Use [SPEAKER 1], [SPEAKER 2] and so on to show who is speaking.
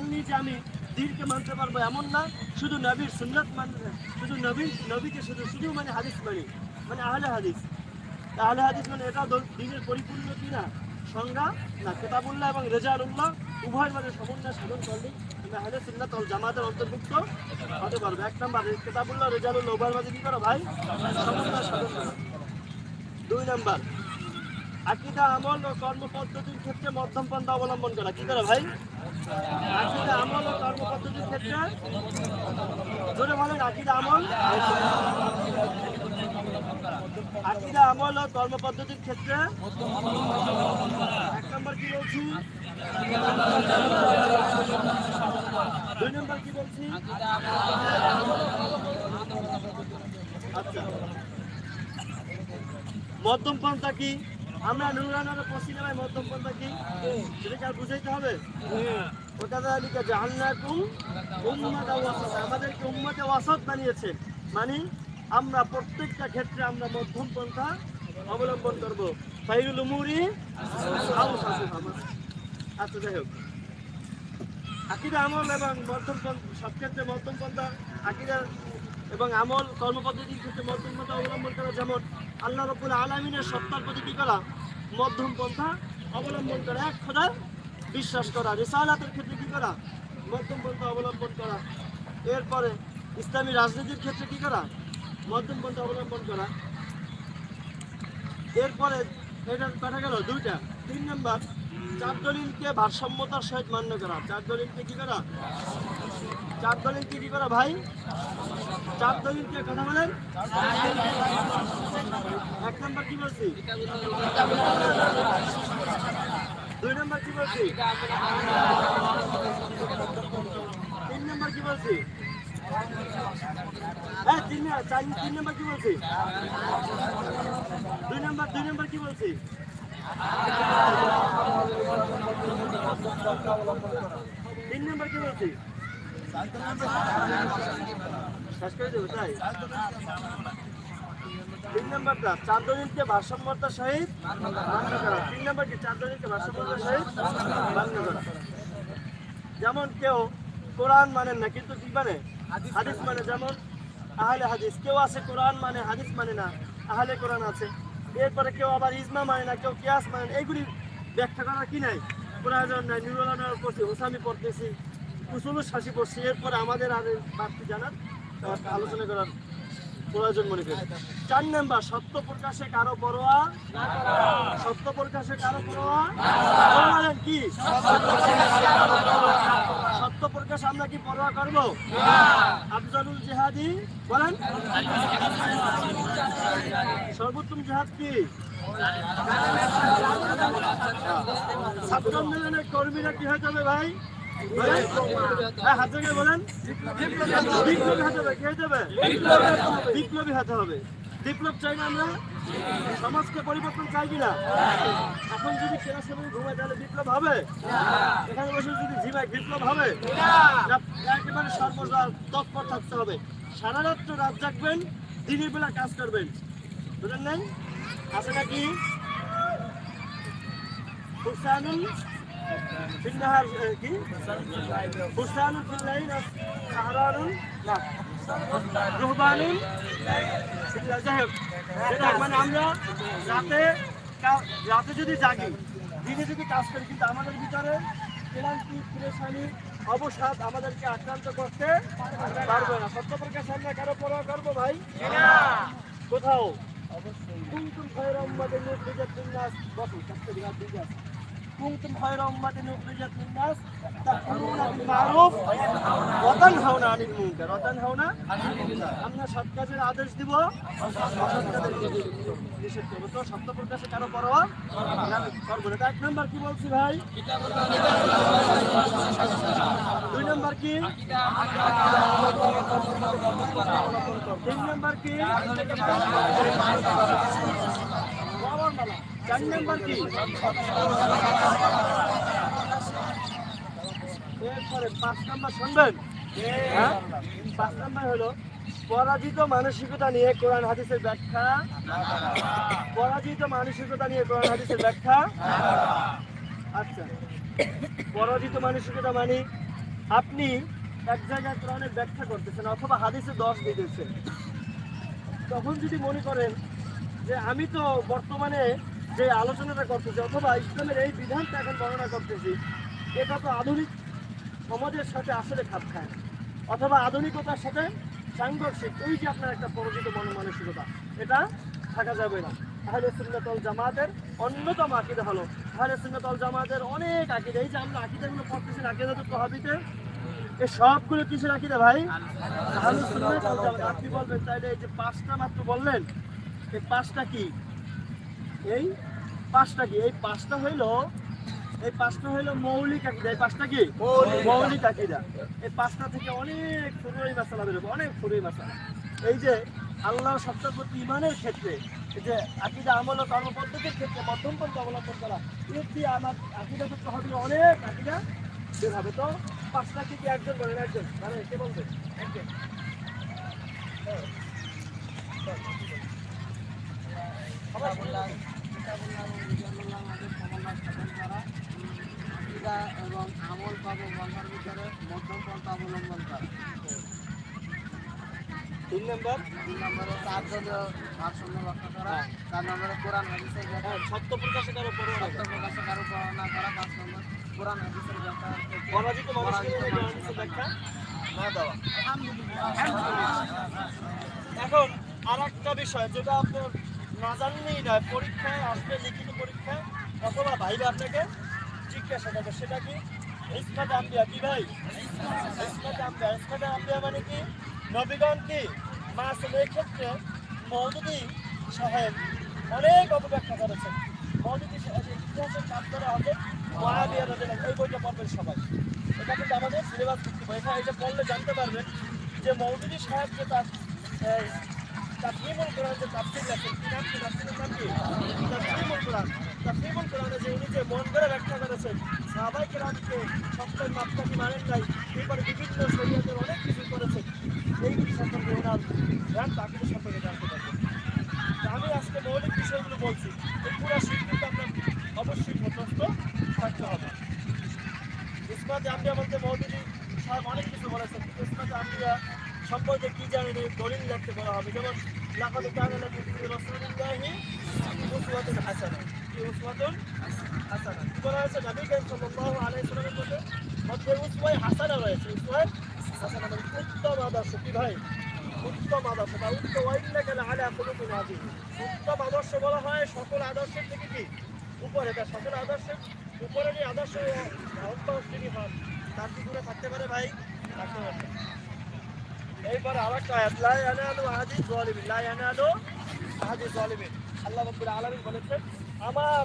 [SPEAKER 1] মানলি যে আমি দিনকে মানতে পারব এমন না, শুধু নবীর সুন্নাত মানতে শুধু নবী, নবীকে শুধু শুধু মানে হাদিস মানি মানে আহলে হাদিস। আহলে হাদিস মানে এটা দিনের পরিপূর্ণ কি না? সংজ্ঞা না, কেতাবুল্লাহ এবং রেজাউল্লাহ উভয় মানে সমন্বয় সাধন করলে আমি আহলে সুন্নাত জামাতের অন্তর্ভুক্ত হতে পারব। এক নম্বর কেতাবুল্লাহ, রেজাউল্লাহ উভয়ের মাঝে কি করো ভাই? সমন্বয় সাধন করো। দুই নম্বর, আকিদা, আমল ও কর্ম পদ্ধতির ক্ষেত্রে মধ্যম পন্থা অবলম্বন করা। কি করে ভাই? আকিদা আমল ও কর্ম পদ্ধতির ক্ষেত্রে ক্ষেত্রে এক নম্বর কি বলছি? দুই নম্বর কি বলছি? আচ্ছা। মধ্যম পন্থা কি? আমরা নুরানোর পশ্চিমে মধ্যম পন্থা কি সেটাকে আর বুঝাইতে হবে? ওটা লিখে জাহান্নাকুম উম্মাতা ওয়াসাত। আমাদেরকে উম্মতে ওয়াসাত বানিয়েছে। মানে আমরা প্রত্যেকটা ক্ষেত্রে আমরা মধ্যম পন্থা অবলম্বন করব। ফাইরুল আচ্ছা যাই হোক। আকিদা আমল এবং মধ্যম পন্থা সব ক্ষেত্রে মধ্যম পন্থা আকিদা এবং আমল কর্মপদ্ধতির ক্ষেত্রে মধ্যম পন্থা অবলম্বন করা, যেমন আল্লাহ রব্বুল আলমিনের সত্তার প্রতি কি করা, মধ্যম পন্থা অবলম্বন করা, এক খোদার বিশ্বাস করা, রিসালাতের ক্ষেত্রে কী করা, মধ্যম পন্থা অবলম্বন করা। এরপরে ইসলামী রাজনীতির ক্ষেত্রে কী করা, মধ্যম পন্থা অবলম্বন করা। এরপরে এটা কাটা গেল দুইটা। তিন নম্বর, চার দলিলকে ভারসাম্যতার সহিত মান্য করা। চার দলিলকে কি করা চার দলিলকে কি করা ভাই? চার দলিলকে কথা বলেন? এক নম্বর কি বলছি? দুই নম্বর কি বলছি? তিন নম্বর কি বলছি? হ্যাঁ তিন চার, তিন নম্বর কি বলছি? দুই নম্বর দুই নম্বর কি বলছি? তিন নম্বর কি বলছি? তিন নম্বরটা চার দলিলকে ভারসাম্যতার সহিত মান্য করা তিন নম্বর কি চার দলিলকে ভারসাম্যতার সহিত মান্য করা যেমন কেউ কোরআন মানেন না, কিন্তু কি মানে? হাদিস মানে যেমন, আহলে হাদিস। কেউ আছে কোরআন মানে হাদিস মানে না, আহলে কোরআন আছে। এরপরে কেউ আবার ইজমা মানে না, কেউ কিয়াস মানে এইগুলি ব্যাখ্যা করা কি নাই? প্রয়োজন নাই নিউরোলানার করছি হোসামি পড়তেছি কুসুলু শাসি পড়ছি এরপরে আমাদের আর বাড়তি জানার আলোচনা করার প্রয়োজন মনে করি। চার নাম্বার সত্য প্রকাশে কারও পরোয়া সত্য প্রকাশে কারও পরোয়া কি? সত্য প্রকাশ আমরা কি পরোয়া করব? আফজালুল জিহাদি, বলেন। সর্বোত্তম জিহাদ কি? ছাত্র আন্দোলনের কর্মীরা কি হয়ে যাবে ভাই? বলেন। বিপ্লবী হতে হবে বিপ্লবী চাই না আমরা। সমাজকে পরিবর্তন চাই কিনা? এখন যদি ঘুমায়, তাহলে বিপ্লব হবে? এখানে বসে যদি ঝিমায়, বিপ্লব হবে? একেবারে সর্বদা তৎপর থাকতে হবে। সারা রাত্র রাত জাগবেন, দিনের বেলা কাজ করবেন। বুঝলেন আছে নাকি? হুসানুল ফিল্লাইন সাহারানুল না রুহবানুল যাই হোক যেটা মানে আমরা রাতে রাতে যদি জাগি দিনে যদি কাজ করি কিন্তু আমাদের ভিতরে ক্লান্তি পরেশানি অবসাদ আমাদেরকে আক্রান্ত করতে পারবে না সত্য প্রকাশ আমরা কারও পরোয়া করব ভাই কোথাও কুমতুম খয়রা উম্মাতিন উখরিজাত লিন-নাস বসু কাছে বিরাট দিকে আছে উখরিজাত লিন-নাস তা'মুরুনা বিল মা'রুফ ওয়া তানহাউনা আনিল মুনকার। ওয়া তানহাউনা আমরা সৎ কাজের আদেশ দিব। নিষেধ করব। তো সত্য প্রকাশে কারও পরোয়া? করব তো এক নম্বর কি বলছি ভাই? দুই নম্বর কি? তিন নম্বর কি? চার নম্বর কি? পাঁচ শুনবেন? হ্যাঁ? পাঁচ নম্বর হলো, পরাজিত মানসিকতা নিয়ে কোরআন হাদিসের ব্যাখ্যা। পরাজিত মানসিকতা নিয়ে কোরআন হাদিসের ব্যাখ্যা। আচ্ছা পরাজিত মানসিকতা মানে আপনি এক জায়গায় কোরআনের ব্যাখ্যা করতেছেন অথবা হাদিসে দশ দিতেছেন। তখন যদি মনে করেন যে আমি তো বর্তমানে যে আলোচনাটা করতেছি, অথবা ইসলামের এই বিধানটা এখন বর্ণনা করতেছি এটা তো আধুনিক সমাজের সাথে আসলে খাপ খায় অথবা আধুনিকতার সাথে সাংঘর্ষিক, এই যে আপনার একটা পরিচিত মন মানসিকতা এটা থাকা যাবে না। তাহলে সুন্নতল জামাতের অন্যতম আকিদা হলো তাহলে সুন্নতল জামাতের অনেক আকিদা। এই যে আমরা আকিদাগুলো পড়তেছি আকিদা তো তহাবিতে এই সবগুলো কিসের আকিদা ভাই? তাহলে সুন্নতল জামাত, আপনি বলবেন তাইলে এই যে পাঁচটা মাত্র বললেন, এই পাঁচটা কি? এই পাঁচটা কি? এই পাঁচটা হইল এই পাঁচটা হইল মৌলিক আকিদা। এই পাঁচটা কি? মৌলিক আকিদা। এই পাঁচটা থেকে অনেক ফুরুই মাসালা বেরোবে অনেক ফুরুই মাসালা। এই যে আল্লাহ সত্তার প্রতি ইমানের ক্ষেত্রে এই যে আকিদা আমল ও কর্ম পদ্ধতির ক্ষেত্রে মধ্যম পন্থা অবলম্বন করা এর দিয়ে আমার আকিদা করতে হবে অনেক আকিদা বের হবে। তো পাঁচটা থেকে কি একজন বলেন একজন। মানে কে বলবে? একজন হ্যাঁ। সবাই বললাম।
[SPEAKER 2] আকিদা এবং আমল বন্ধার ভিতরে মধ্যম পন্থা অবলম্বন করা।
[SPEAKER 1] তিন নম্বর?
[SPEAKER 2] তিন নম্বরে চার দলীয় ভারসাম্য রক্ষা করা চার নম্বরে কোরআন হাদিসের
[SPEAKER 1] হ্যাঁ, সত্য প্রকাশে কারও
[SPEAKER 2] সত্য প্রকাশে কারও বর্ণনা করা পাঁচ নম্বর কোরআন হাদিসের ব্যাখ্যা থেকে
[SPEAKER 1] পরাজিত মানুষকে ব্যাখ্যা? না দেওয়া। এখন আর একটা বিষয় যেটা আপনার না জানলেই নয় পরীক্ষায় আসবে লিখিত পরীক্ষায় অথবা ভাইবে আপনাকে জিজ্ঞাসা করবে সেটা কি? ইসমাত আম্বিয়া কি ভাই? মানে কি? নবীগণ কি মাসুম এই ক্ষেত্রে মৌদুদি সাহেব অনেক অপব্যাখ্যা করেছেন। মৌদুদি ইতিহাসের কাজ করা হবে মহাবিয়া রাদিয়াল্লাহু এই বইটা সবাই। এটা কিন্তু আমাদের সিলেবাস ভিত্তিক বই। এটা এটা পড়লে জানতে পারবেন যে মৌদুদি সাহেব যে তার এই, তাফহিমুল কোরআন যে তাফসীর লেখেন কি নাম কি? তাফসীরের নাম কি? তাফহিমুল কোরআন। তাফহিমুল কোরআনে যে উনি মন করে ব্যাখ্যা করেছেন সাহাবাই কেরামকে সপ্তাহের মাপকাঠি মানেন নাই। এরপরে বিভিন্ন শরীয়তের অনেক কিছু করেছেন এইগুলি সম্পর্কে ওনার জ্ঞান তাকে সম্পর্কে জানতে পারবেন আমি আজকে মৌলিক বিষয়গুলো বলছি। এই পুরো শিক্ষিত আপনার অবশ্যই যথেষ্ট থাকতে হবে। ইসমাত আম্বিয়া বলতে মৌদুদি সাহেব অনেক কিছু বলেছেন। কিন্তু ইসমাত আম্বিয়া সম্পর্কে কি জানেন এই দলিল লিখতে বলা হবে। যেমন রাসূলিল্লাহি উসওয়াতুন হাসানা কি উসওয়াতুন হাসানা। বলা হয়েছে? নবী করিম সাল্লাল্লাহু আলাইহি মধ্যে মধ্যে উসওয়ায়ে হাসানা রয়েছে। উসওয়ায়ে হাসানা মানে উত্তম আদর্শ। ভাই? উত্তম আদর্শ। বা উত্তম ওয়াইন্নাকা লাআলা খুলুকিন উত্তম আদর্শ বলা হয় সকল আদর্শের থেকে উপরে। তার সকল আদর্শের উপরে যে আদর্শ অভ্যাস যিনি হন থাকতে পারে ভাই? থাকতে পারে। এইবারে আরেকটা আয়াত, লা ইয়ানালু আহাদি যালিমিন। লা ইয়ানালু আল্লাহ রাব্বুল আলামিন বলেছেন আমার